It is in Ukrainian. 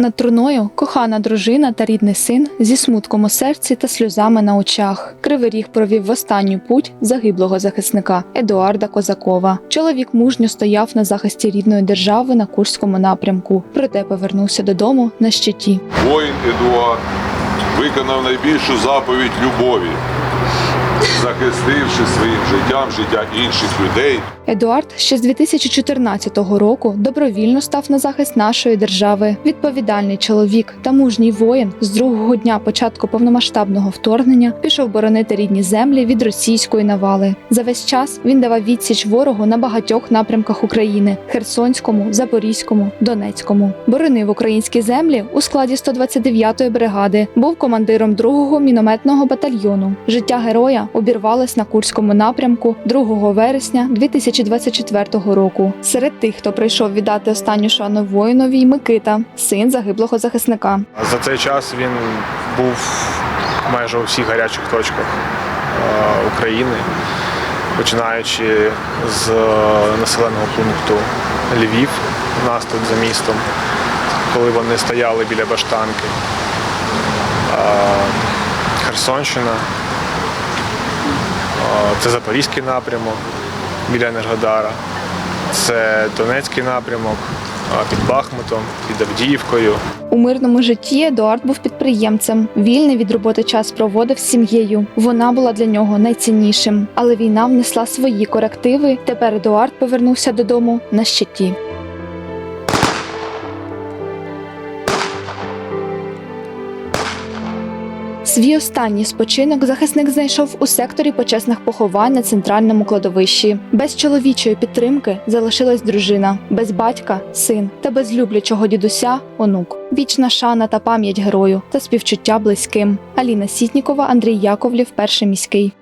Над труною кохана дружина та рідний син зі смутком у серці та сльозами на очах. Кривий ріг провів в останню путь загиблого захисника Едуарда Козакова. Чоловік мужньо стояв на захисті рідної держави на Курському напрямку, проте повернувся додому на щиті. Воїн Едуард виконав найбільшу заповідь любові, захистивши своїм життям життя інших людей. Едуард ще з 2014 року добровільно став на захист нашої держави. Відповідальний чоловік та мужній воїн з другого дня початку повномасштабного вторгнення пішов боронити рідні землі від російської навали. За весь час він давав відсіч ворогу на багатьох напрямках України: Херсонському, Запорізькому, Донецькому. Боронив українські землі у складі 129-ї бригади. Був командиром 2-го мінометного батальйону. Життя героя обірвалось на Курському напрямку 2 вересня 2024 року. Серед тих, хто прийшов віддати останню шану воїнові, Микита, син загиблого захисника. За цей час він був майже у всіх гарячих точках е, України, починаючи з е, населеного пункту Львів, нас тут за містом, коли вони стояли біля баштанки. Е, Херсонщина, це Запорізький напрямок біля Енергодара, це Донецький напрямок під Бахмутом, під Авдіївкою. У мирному житті Едуард був підприємцем. Вільний від роботи час проводив з сім'єю. Вона була для нього найціннішим. Але війна внесла свої корективи. Тепер Едуард повернувся додому на щиті. Свій останній спочинок захисник знайшов у секторі почесних поховань на центральному кладовищі. Без чоловічої підтримки залишилась дружина, без батька син та без люблячого дідуся онук. Вічна шана та пам'ять герою та співчуття близьким. Аліна Сітнікова, Андрій Яковлів, перший міський.